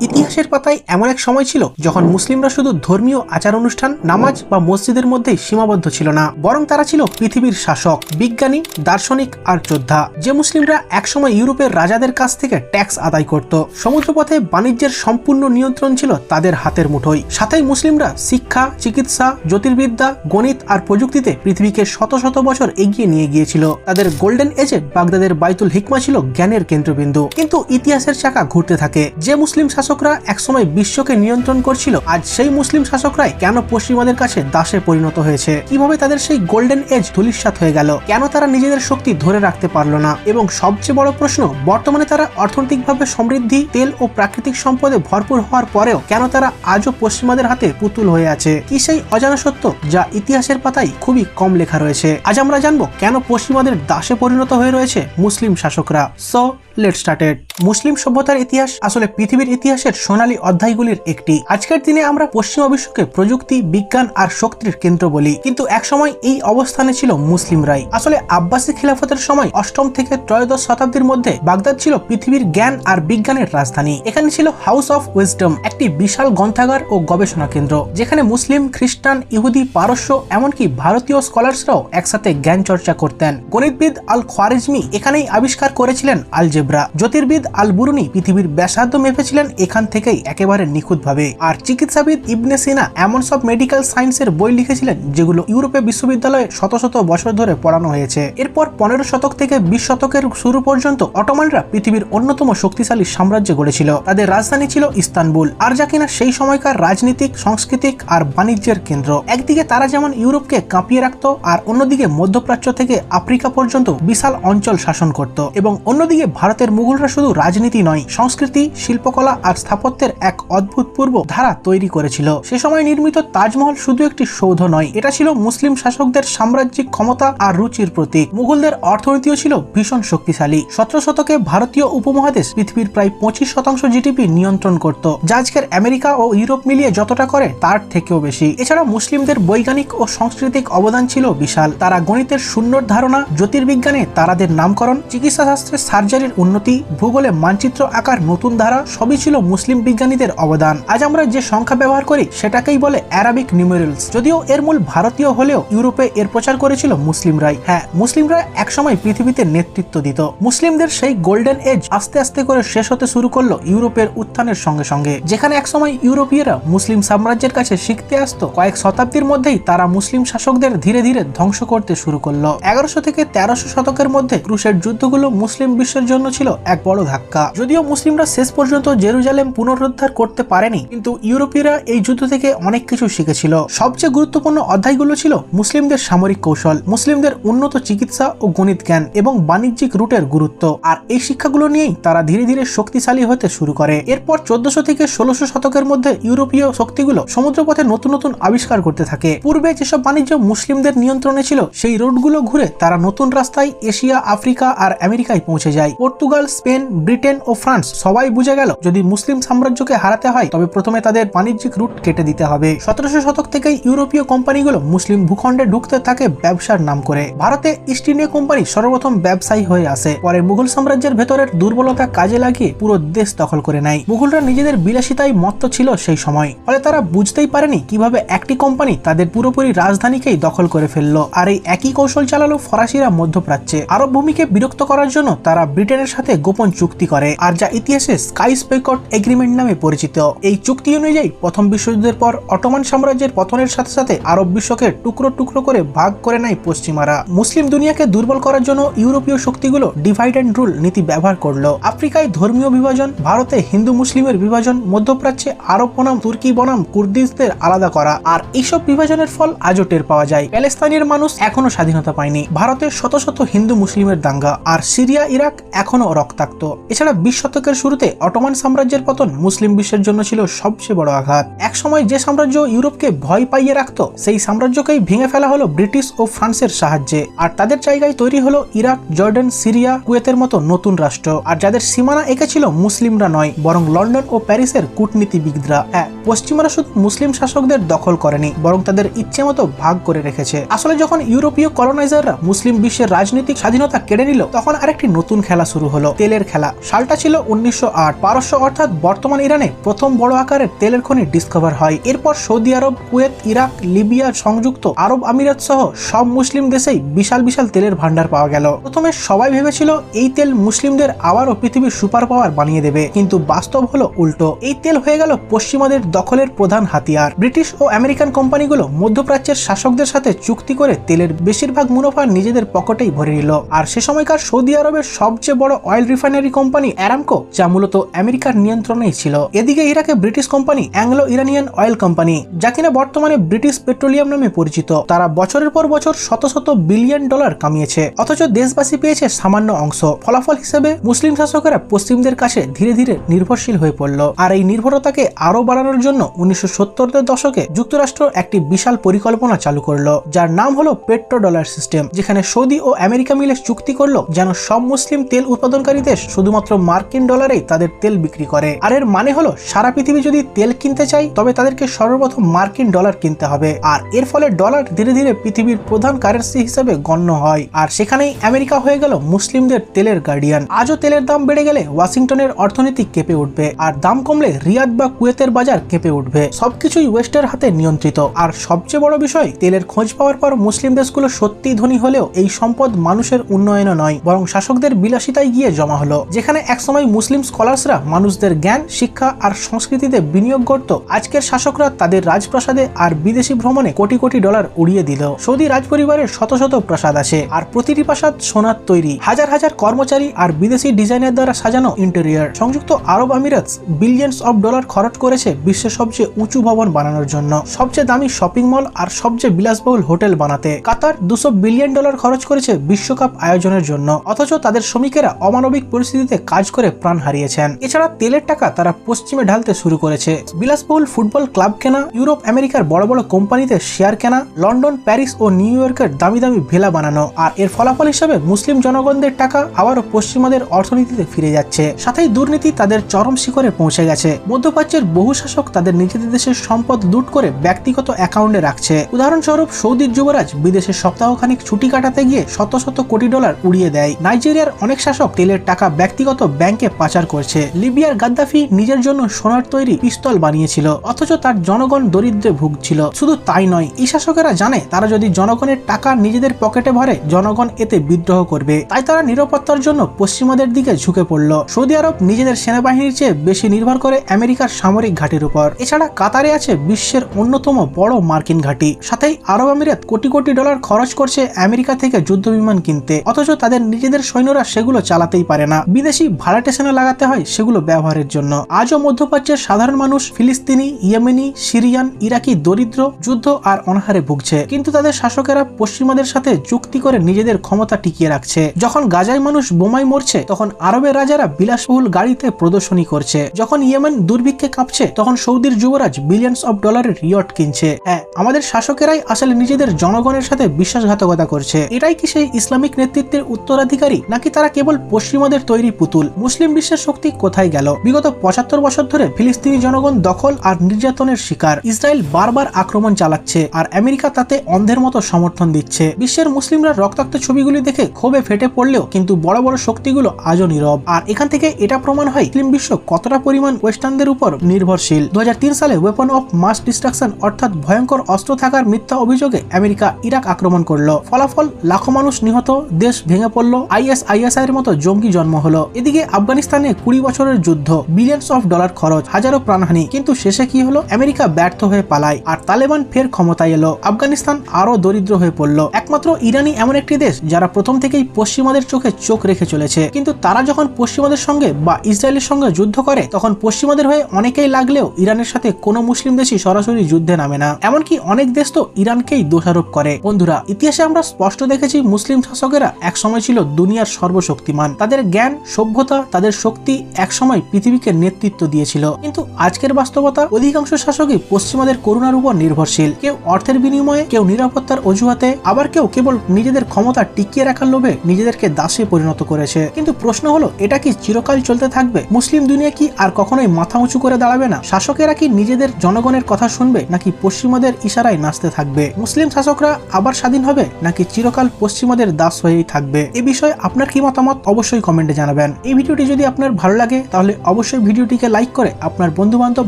ইতিহাসের পাতায় এমন এক সময় ছিল যখন মুসলিমরা শুধু ধর্মীয় আচার অনুষ্ঠান নামাজ বা মসজিদের মধ্যে সীমাবদ্ধ ছিল না, বরং তারা ছিল পৃথিবীর শাসক, বিজ্ঞানী, দার্শনিক আর যোদ্ধা, যে মুসলিমরা একসময় ইউরোপের রাজাদের কাছ থেকে ট্যাক্স আদায় করত। সমুদ্রপথে বাণিজ্যের সম্পূর্ণ নিয়ন্ত্রণ ছিল তাদের হাতের মুঠোয়। সাথেই মুসলিমরা শিক্ষা, চিকিৎসা, জ্যোতির্বিদ্যা, গণিত আর প্রযুক্তিতে পৃথিবীকে শত শত বছর এগিয়ে নিয়ে গিয়েছিল। তাদের গোল্ডেন এজে বাগদাদের বাইতুল হিকমা ছিল জ্ঞানের কেন্দ্রবিন্দু। কিন্তু ইতিহাসের চাকা ঘুরতে থাকে। যে মুসলিম শাসকরা একসময় বিশ্বকে নিয়ন্ত্রণ করছিল। আজ সেই মুসলিম শাসকরাই কেন পশ্চিমাদের কাছে দাসে পরিণত হয়েছে? কীভাবে তাদের সেই গোল্ডেন এজ ধুলিস্বাত হয়ে গেল? কেন তারা নিজেদের শক্তি ধরে রাখতে পারল না? এবং সবচেয়ে বড় প্রশ্ন, বর্তমানে তারা অর্থনৈতিকভাবে সমৃদ্ধি, তেল ও প্রাকৃতিক সম্পদে ভরপুর হওয়ার পরেও কেন তারা আজও পশ্চিমাদের হাতে পুতুল হয়ে আছে? কি সেই অজানা সত্য যা ইতিহাসের পাতায় খুবই কম লেখা রয়েছে? আজ আমরা জানব কেন পশ্চিমাদের দাসে পরিণত হয়ে রয়েছে মুসলিম শাসকরা। সো লেট স্টার্টেড মুসলিম সভ্যতার ইতিহাস আসলে পৃথিবীর ইতিহাসের সোনালী অধ্যায়গুলির একটি। আজকের দিনে আমরা পশ্চিমা বিশ্বকে প্রযুক্তি, বিজ্ঞান আর শক্তির কেন্দ্র বলি। কিন্তু একসময় এই অবস্থানে ছিল মুসলিমরাই আসলে আব্বাসী খিলাফতের সময় অষ্টম থেকে ত্রয়োদশ শতাব্দীর মধ্যে বাগদাদ ছিল পৃথিবীর জ্ঞান আর বিজ্ঞানের রাজধানী। এখানে ছিল হাউস অফ উইজডম একটি বিশাল গ্রন্থাগার ও গবেষণা কেন্দ্র, যেখানে মুসলিম, খ্রিস্টান, ইহুদি, পারস্য, এমনকি ভারতীয় স্কলার্সরাও একসাথে জ্ঞান চর্চা করতেন। গণিতবিদ আল খোয়ারিজমি এখানেই আবিষ্কার করেছিলেন আলজেব্রা জ্যোতির্বিদ আল বুরুনি পৃথিবীর ব্যাসার্ধ মেপেছিলেন এখান থেকেই একেবারে নিখুঁতভাবে। আর চিকিৎসাবিদ ইবনে সিনা এমন সব মেডিকেল সায়েন্সের বই লিখেছিলেন যেগুলো ইউরোপে বিশ্ববিদ্যালয়ে শত শত বছর ধরে পড়ানো হয়েছে। এরপর পনেরো শতক থেকে বিশ শতকের শুরু পর্যন্ত অটোমানরা পৃথিবীর অন্যতম শক্তিশালী সাম্রাজ্য গড়েছিল। তাদের রাজধানী ছিল ইস্তানবুল। আর যা কিনা সেই সময়কার রাজনীতিক, সাংস্কৃতিক আর বাণিজ্যের কেন্দ্র। একদিকে তারা যেমন ইউরোপকে কাঁপিয়ে রাখত আর অন্যদিকে মধ্যপ্রাচ্য থেকে আফ্রিকা পর্যন্ত বিশাল অঞ্চল শাসন করত। এবং অন্যদিকে ভারতের মুঘলরা শুধু রাজনীতি নয়, সংস্কৃতি, শিল্পকলা আর স্থাপত্যের এক অদ্ভুতপূর্ব ধারা তৈরি করেছিল। সে সময় নির্মিত তাজমহল শুধু একটি সৌধ নয়, এটা ছিল মুসলিম শাসকদের সাম্রাজ্যিক ক্ষমতা আর রুচির প্রতীক। মুঘলদের অর্থনীতিও ছিল ভীষণ শক্তিশালী। সতেরো শতকে ভারতীয় উপমহাদেশ পৃথিবীর প্রায় পঁচিশ শতাংশ জিডিপি নিয়ন্ত্রণ করত। যা আজকের আমেরিকা ও ইউরোপ মিলিয়ে যতটা করে, তার থেকেও বেশি। এছাড়া মুসলিমদের বৈজ্ঞানিক ও সাংস্কৃতিক অবদান ছিল বিশাল। তারা গণিতের শূন্যর ধারণা, জ্যোতির্বিজ্ঞানে তারাদের নামকরণ চিকিৎসা শাস্ত্রে সার্জারির উন্নতি, ভূগোলে মানচিত্র আকার নতুন ধারা, সবই ছিল মুসলিম বিজ্ঞানীদের অবদান। আজ আমরা যে সংখ্যা ব্যবহার করি, সেটাকেই বলে অ্যারাবিক নিউমেরিয়ালস যদিও এর মূল ভারতীয় হলেও ইউরোপে এর প্রচার করেছিল মুসলিমরাই। হ্যাঁ মুসলিমরা একসময় পৃথিবীতে নেতৃত্ব দিত। মুসলিমদের সেই গোল্ডেন এজ আস্তে আস্তে করে শেষ হতে শুরু করল ইউরোপের উত্থানের সঙ্গে সঙ্গে। যেখানে একসময় ইউরোপীয়রা মুসলিম সাম্রাজ্যের কাছে শিখতে আসতো, কয়েক শতাব্দীর মধ্যেই তারা মুসলিম শাসকদের ধীরে ধীরে ধ্বংস করতে শুরু করল। এগারোশো থেকে তেরোশো শতকের মধ্যে ক্রুশের যুদ্ধগুলো মুসলিম বিশ্বের জন্য ছিল এক বড় ধাক্কা। যদিও মুসলিমরা শেষ পর্যন্ত জেরুজালেম পুনরুদ্ধার করতে পারেনি, কিন্তু ইউরোপীয়রা এই যুদ্ধ থেকে অনেক কিছু শিখেছিল। সবচেয়ে গুরুত্বপূর্ণ অধ্যায়গুলো ছিল মুসলিমদের সামরিক কৌশল, মুসলিমদের উন্নত চিকিৎসা ও গণিত জ্ঞান এবং বাণিজ্যিক রুটের গুরুত্ব। আর এই শিক্ষাগুলো নিয়েই তারা ধীরে ধীরে শক্তিশালী হতে শুরু করে। এরপর চোদ্দশো থেকে ষোলোশো শতকের মধ্যে ইউরোপীয় শক্তিগুলো সমুদ্রপথে নতুন নতুন আবিষ্কার করতে থাকে। পূর্বে যেসব বাণিজ্য মুসলিমদের নিয়ন্ত্রণে ছিল, সেই রুটগুলো ঘুরে তারা নতুন রাস্তায় এশিয়া, আফ্রিকা আর আমেরিকায় পৌঁছে যায়। পর্তুগাল স্পেন, ব্রিটেন ও ফ্রান্স সবাই বুঝে গেল যদি মুসলিম সাম্রাজ্যকে হারাতে হয়, তবে প্রথমে তাদের বাণিজ্যিক রুট কেটে দিতে হবে। সতেরোশো শতক থেকেই ইউরোপীয় কোম্পানিগুলো মুসলিম ভূখণ্ডে ঢুকতে থাকে ব্যবসার নাম করে। ভারতে ইস্ট ইন্ডিয়া কোম্পানি সর্বপ্রথম ব্যবসায়ী হয়ে আসে। পরে মুঘল সাম্রাজ্যের ভেতরের দুর্বলতা কাজে লাগিয়ে পুরো দেশ দখল করে নেয়। মুঘলরা নিজেদের বিলাসিতায় মত্ত ছিল সেই সময়। ফলে তারা বুঝতেই পারেনি কীভাবে একটি কোম্পানি তাদের পুরোপুরি রাজধানীকেই দখল করে ফেলল। আর এই একই কৌশল চালালো ফরাসিরা মধ্যপ্রাচ্যে। আরব ভূমিকে বিরক্ত করার জন্য তারা ব্রিটেনের সাথে গোপন চুক্তি করে, আর যা ইতিহাসে স্কাই স্পেকট এগ্রিমেন্ট নামে পরিচিত। এই চুক্তি অনুযায়ী প্রথম বিশ্বযুদ্ধের পর অটোমান সাম্রাজ্যের পতনের সাথে সাথে আরব বিশ্বকে টুকরো টুকরো করে ভাগ করে নেয় পশ্চিমারা। মুসলিম দুনিয়াকে দুর্বল করার জন্য ইউরোপীয় শক্তিগুলো ডিভাইড অ্যান্ড রুল নীতি ব্যবহার করল। আফ্রিকায় ধর্মীয় বিভাজন, ভারতে হিন্দু মুসলিমের বিভাজন, মধ্যপ্রাচ্যে আরব বনাম, তুর্কি বনাম কুর্দিসদের আলাদা করা। আর এইসব বিভাজনের ফল আজও টের পাওয়া যায়। প্যালেস্তানের মানুষ এখনও স্বাধীনতা পায়নি। ভারতের শত শত হিন্দু মুসলিমের দাঙ্গা। আর সিরিয়া, ইরাক এখনও রক্তাক্ত। এছাড়া বিশ শতকের শুরুতে অটোমান সাম্রাজ্যের পতন মুসলিম বিশ্বের জন্য ছিল সবচেয়ে বড় আঘাত। একসময় যে সাম্রাজ্য ইউরোপকে ভয় পাইয়ে রাখত, সেই সাম্রাজ্যকেই ভেঙে ফেলা হলো ব্রিটিশ ও ফ্রান্সের সাহায্যে। আর তাদের জায়গায় তৈরি হলো ইরাক, জর্ডান, সিরিয়া, কুয়েতের মতো নতুন রাষ্ট্র। আর যাদের সীমানা এঁকেছিল মুসলিমরা নয়, বরং লন্ডন ও প্যারিসের কূটনীতিবিদরা। হ্যাঁ পশ্চিমারা শুধু মুসলিম শাসকদের দখল করেনি, বরং তাদের ইচ্ছে মতো ভাগ করে রেখেছে। আসলে যখন ইউরোপীয় কলোনাইজাররা মুসলিম বিশ্বের রাজনৈতিক স্বাধীনতা কেড়ে নিল, তখন আরেকটি নতুন খেলা শুরু শুরু হলো তেলের খেলা। সালটা ছিল উনিশশো আট। পারস্য অর্থাৎ বর্তমান ইরানে প্রথম বড় আকারের তেলের খনি ডিসকভার হয়। এরপর সৌদি আরব, কুয়েত, ইরাক, লিবিয়া সংযুক্ত আরব আমিরাত সহ সব মুসলিম দেশেই বিশাল বিশাল তেলের ভান্ডার পাওয়া গেল। প্রথমে সবাই ভেবেছিল এই তেল মুসলিমদের আবারও পৃথিবীর সুপার পাওয়ার বানিয়ে দেবে। কিন্তু বাস্তব হলো উল্টো। এই তেল হয়ে গেল পশ্চিমাদের দখলের প্রধান হাতিয়ার। ব্রিটিশ ও আমেরিকান কোম্পানিগুলো মধ্যপ্রাচ্যের শাসকদের সাথে চুক্তি করে তেলের বেশিরভাগ মুনাফা নিজেদের পকেটেই ভরে নিল। আর সে সময়কার সৌদি আরবের সবচেয়ে বড় অয়েল রিফাইনারি কোম্পানি অ্যারামকো যা মূলত আমেরিকার নিয়ন্ত্রণেই ছিল। এদিকে ইরাকে British company Anglo Iranian oil company যা কিনা বর্তমানে ব্রিটিশ পেট্রোলিয়াম নামে পরিচিত। তারা বছরের পর বছর শত শত বিলিয়ন ডলার কামিয়েছে। অথচ দেশবাসী পেয়েছে সামান্য অংশ। ফলাফল হিসেবে মুসলিম শাসকেরা পশ্চিমদের কাছে ধীরে ধীরে নির্ভরশীল হয়ে পড়ল। আর এই নির্ভরতাকে আরও বাড়ানোর জন্য উনিশশো সত্তরের দশকে যুক্তরাষ্ট্র একটি বিশাল পরিকল্পনা চালু করল, যার নাম হলো পেট্রো ডলার সিস্টেম, যেখানে সৌদি ও আমেরিকা মিলে চুক্তি করল যেন সব মুসলিম তেল উৎপাদনকারী দেশ শুধুমাত্র মার্কিন ডলারেই তাদের তেল বিক্রি করে। আর এর মানে হলো, সারা পৃথিবী যদি তেল কিনতে চাই, তবে তাদেরকে সর্বপ্রথম মার্কিন ডলার কিনতে হবে। আর এর ফলে ডলার ধীরে ধীরে পৃথিবীর প্রধান কারেন্সি হিসেবে গণ্য হয়। আর সেখানেই আমেরিকা হয়ে গেল মুসলিমদের তেলের গার্ডিয়ান আজও তেলের দাম বেড়ে গেলে ওয়াশিংটনের অর্থনীতি কেঁপে উঠবে, আর দাম কমলে রিয়াদ বা কুয়েতের বাজার কেঁপে উঠবে। সবকিছুই ওয়েস্টের হাতে নিয়ন্ত্রিত। আর সবচেয়ে বড় বিষয়, তেলের খোঁজ পাওয়ার পর মুসলিম দেশগুলো সত্যি ধনী হলেও এই সম্পদ মানুষের উন্নয়নও নয়, বরং শাসকদের বিলাসিতায় গিয়ে জমা হলো, যেখানে একসময় মুসলিম স্কলার্সরা মানুষদের জ্ঞান, শিক্ষা আর সংস্কৃতিতে বিনিয়োগ করত। আজকের শাসকরা তাদের রাজপ্রাসাদে আর বিদেশি ভ্রমণে কোটি কোটি ডলার উড়িয়ে দিল। সৌদি রাজপরিবারের শত শত প্রাসাদ আছে আর প্রতিটি প্রাসাদ সোনার তৈরি। হাজার হাজার কর্মচারী আর বিদেশি ডিজাইনের দ্বারা সাজানো ইন্টেরিয়ার। সংযুক্ত আরব আমিরাত বিলিয়ন্স অফ ডলার খরচ করেছে বিশ্বের সবচেয়ে উঁচু ভবন বানানোর জন্য। সবচেয়ে দামি শপিং মল আর সবচেয়ে বিলাসবহুল হোটেল বানাতে। কাতার দুশো বিলিয়ন ডলার খরচ করেছে বিশ্বকাপ আয়োজনের জন্য। অথচ তাদের শ্রমিকেরা অমানবিক পরিস্থিতিতে কাজ করে প্রাণ হারিয়েছেন। এছাড়া তেলের টাকা তারা পশ্চিমে ঢালতে শুরু করেছে। বিলাসবহুল ফুটবল ক্লাব কেনা, ইউরোপ, আমেরিকার বড় বড় কোম্পানিতে শেয়ার কেনা, লন্ডন, প্যারিস ও নিউ ইয়র্কের দামি দামি ভেলা বানানো। আর এর ফলাফল হিসেবে মুসলিম জনগণদের টাকা আবারও পশ্চিমাদের অর্থনীতিতে ফিরে যাচ্ছে। সাথেই দুর্নীতি তাদের চরম শিখরে পৌঁছে গেছে। মধ্যপ্রাচ্যের বহু শাসক তাদের নিজেদের দেশের সম্পদ লুট করে ব্যক্তিগত অ্যাকাউন্টে রাখছে। উদাহরণস্বরূপ সৌদির যুবরাজ বিদেশে সপ্তাহখানিক ছুটি কাটাতে গিয়ে শত শত কোটি ডলার উড়িয়ে দেয়। নাইজেরিয়ার অনেক শাসক তেলের টাকা ব্যক্তিগত ব্যাংকে পাচার করছে। লিবিয়ার গাদ্দাফি নিজের জন্য সোনার তৈরি পিস্তল বানিয়েছিল, অথচ তার জনগণ দরিদ্রে ভুগছিল। শুধু তাই নয়, এই শাসকেরা জানে তারা যদি জনগণের টাকা নিজেদের পকেটে ভরে, জনগণ এতে বিদ্রোহ করবে। তাই তারা নিরাপত্তার জন্য পশ্চিমাদের দিকে ঝুঁকে পড়ল। সৌদি আরব নিজেদের সেনাবাহিনীর চেয়ে বেশি নির্ভর করে আমেরিকার সামরিক ঘাঁটির উপর। এছাড়া কাতারে আছে বিশ্বের অন্যতম বড় মার্কিন ঘাঁটি। সাথেই আরব আমিরাত কোটি কোটি ডলার খরচ করছে আমেরিকা থেকে যুদ্ধ বিমান কিনতে। অথচ তাদের নিজেদের সৈন্যরা সেগুলো চালাতেই পারে না। বিদেশি ভাড়া স্টেশনে লাগাতে হয় সেগুলো ব্যবহারের জন্য। আজও মধ্যপ্রাচ্যের সাধারণ মানুষ ফিলিস্তিনি, ইয়েমেনি, সিরিয়ান, ইরাকি দরিদ্র, যুদ্ধ আর অনাহারে ভুগছে। কিন্তু তাদের শাসকেরা পশ্চিমাদের সাথে চুক্তি করে নিজেদের ক্ষমতা টিকিয়ে রাখছে। যখন গাজায় মানুষ বোমায় মরছে, তখন আরবের রাজারা বিলাসবহুল গাড়িতে প্রদর্শনী করছে। যখন ইয়েমেন দুর্ভিক্ষে কাঁপছে, তখন সৌদির যুবরাজ বিলিয়ন্স অফ ডলারের রিয়ট কিনছে। হ্যাঁ আমাদের শাসকেরাই আসলে নিজেদের জনগণের সাথে বিশ্বাসঘাতকতা করছে। এটাই কি সেই ইসলামিক নেতৃত্বের উত্তরাধিকারী? নাকি তারা কেবল পশ্চিমাদের তৈরি পুতুল। মুসলিম বিশ্বের শক্তি কোথায় গেল? বিগত পঁচাত্তর বছর ধরে ফিলিস্তিনি জনগণ দখল আর নির্যাতনের শিকার। ইসরায়েল বারবার আক্রমণ চালাচ্ছে আর আমেরিকা তাতে অন্ধের মতো সমর্থন দিচ্ছে। বিশ্বের মুসলিমরা রক্তাক্ত ছবিগুলি দেখে ক্ষোভে ফেটে পড়লেও কিন্তু বড় বড় শক্তিগুলো আজও নীরব। আর এখান থেকে এটা প্রমাণ হয় মুসলিম বিশ্ব কতটা পরিমাণ ওয়েস্টার্নদের উপর নির্ভরশীল। দু হাজার তিন সালে ওয়েপন অফ মাস ডিস্ট্রাকশন অর্থাৎ ভয়ঙ্কর অস্ত্র থাকার মিথ্যা অভিযোগে আমেরিকা ইরাক আক্রমণ করল। ফলাফল লাখো মানুষ নিহত, দেশ ভেঙে পড়ল আইএস আইএসআই এর মতো জঙ্গি জন্ম হলো। এদিকে আফগানিস্তানে কুড়ি বছরের যুদ্ধ বিলিয়ন্স অফ ডলার খরচ, হাজারো প্রাণহানি, কিন্তু শেষে কি হলো? আমেরিকা ব্যর্থ হয়ে পালায় আর তালেবান ফের ক্ষমতায় এলো। আফগানিস্তান আরও দরিদ্র হয়ে পড়ল। একমাত্র ইরানি এমন একটি দেশ যারা প্রথম থেকেই পশ্চিমাদের চোখে চোখ রেখে চলেছে। কিন্তু তারা যখন পশ্চিমাদের সঙ্গে বা ইসরায়েলের সঙ্গে যুদ্ধ করে, তখন পশ্চিমাদের হয়ে অনেকেই লাগলেও ইরানের সাথে কোনো মুসলিম দেশই সরাসরি যুদ্ধে নামে না। এমনকি অনেক দেশ তো ইরানকেই দোষারোপ করে। বন্ধুরা, ইতিহাসে আমরা স্পষ্ট দেখেছি মুসলিম শাসকেরা একসময় ছিল দুনিয়ার সর্বশক্তিমান। তাদের জ্ঞান, সভ্যতা, তাদের শক্তি একসময় পৃথিবীকে নেতৃত্ব দিয়েছিল। কিন্তু আজকের বাস্তবতা অধিকাংশ শাসকই পশ্চিমাদের করুণার উপর নির্ভরশীল। কেউ অর্থের বিনিময়ে, কেউ নিরাপত্তার অজুহাতে, আবার কেউ কেবল নিজেদের ক্ষমতা টিকিয়ে রাখার লোভে নিজেদেরকে দাসে পরিণত করেছে। কিন্তু প্রশ্ন হলো, এটা কি চিরকাল চলতে থাকবে? মুসলিম দুনিয়া কি আর কখনোই মাথা উঁচু করে দাঁড়াবে না? শাসকেরা কি নিজেদের জনগণের কথা শুনবে, নাকি পশ্চিমাদের ইশারায় নাচতে থাকবে? মুসলিম শাসকরা আবার স্বাধীন হবে, নাকি চিরকাল পশ্চিমাদের দাস হয়েই থাকবে? এ বিষয়ে আপনার কি মতামত? অবশ্যই কমেন্টে জানাবেন। এই ভিডিওটি যদি আপনার ভালো লাগে, তাহলে অবশ্যই ভিডিওটিকে লাইক করে আপনার বন্ধুবান্ধব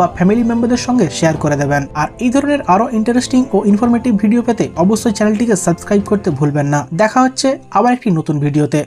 বা ফ্যামিলি মেম্বারদের সঙ্গে শেয়ার করে দেবেন। আর এই ধরনের আরও ইন্টারেস্টিং ও ইনফরমেটিভ ভিডিও পেতে অবশ্যই চ্যানেলটিকে সাবস্ক্রাইব করতে ভুলবেন না। দেখা হচ্ছে আবার একটি নতুন ভিডিওতে।